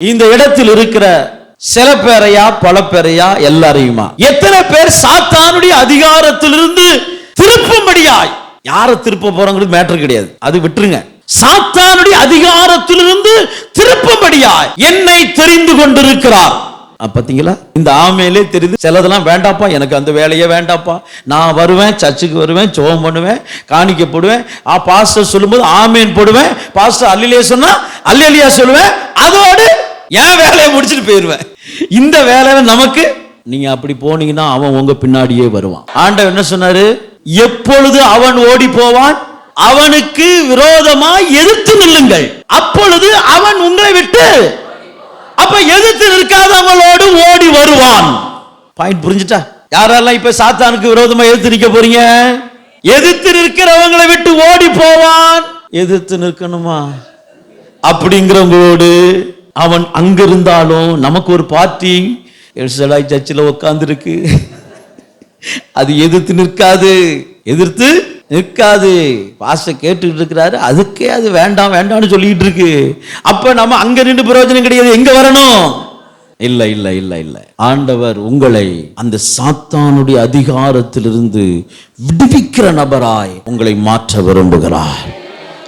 இந்த இடத்தில் இருக்கிற சில பேரையா பல பேரையா எல்லாரையுமா? எத்தனை பேர் சாத்தானுடைய அதிகாரத்திலிருந்து திருப்பும்படியாய்? யாரை திருப்ப போறோங்கிறது மேட்டர் கிடையாது. அது விட்டுருங்க. சாத்தானுடைய அதிகாரத்திலிருந்து திருப்பும்படியாய் என்னை தெரிந்து கொண்டிருக்கிறார். அப்ப பாத்தீங்களா? இந்த ஆமையிலே தெரியுது சிலதெல்லாம் வேண்டாப்பா எனக்கு அந்த வேலையே வேண்டாப்பா. நான் வருவேன் சர்ச்சுக்கு வருவேன் சோகம் பண்ணுவேன் காணிக்க போடுவேன். ஆ பாஸ்டர் சொல்லும்போது ஆமேன் போடுவேன். பாஸ்டர் அல்லிலே சொன்னா அல்லியா சொல்லுவேன். அதோடு என் வேலையை முடிச்சுட்டு போயிடுவேன் இந்த வேலையை நமக்கு நீங்க அப்படி போனீங்கன்னா அவன் உங்க பின்னாடியே வருவான். ஆண்டவர் என்ன சொன்னாரு? எப்பொழுது அவன் ஓடி போவான் அவனுக்கு விரோதமா எதிர்த்து நில்லுங்கள். அப்பொழுது அவன் உங்களை விட்டு அப்ப எதிர்த்து நிற்காதவங்களோடு ஓடி வருவான். பாயிண்ட் புரிஞ்சுட்டா? யாரெல்லாம் இப்ப சாத்தானுக்கு விரோதமா எதிர்த்து நிக்க போறீங்க? எதிர்த்து நிற்கிறவங்களை விட்டு ஓடி போவான். எதிர்த்து நிற்கணுமா? அப்படிங்கிறவங்களோடு அவன் அங்கே இருந்தாலும் நமக்கு ஒரு பார்ட்டி. எல்சலாய் சர்ச்சில் உட்காந்துருக்கு அது எதிர்த்து நிற்காது. எதிர்த்து நிற்காது. பாச கேட்டுக்கிட்டு இருக்கிறாரு. அதுக்கே அது வேண்டாம் வேண்டாம்னு சொல்லிட்டு இருக்கு. அப்ப நம்ம அங்க நின்று பிரயோஜனம் கிடையாது. எங்க வரணும்? இல்ல இல்ல இல்ல இல்ல. ஆண்டவர் உங்களை அந்த சாத்தானுடைய அதிகாரத்திலிருந்து விடுவிக்கிற நபராய் உங்களை மாற்ற விரும்புகிறார்.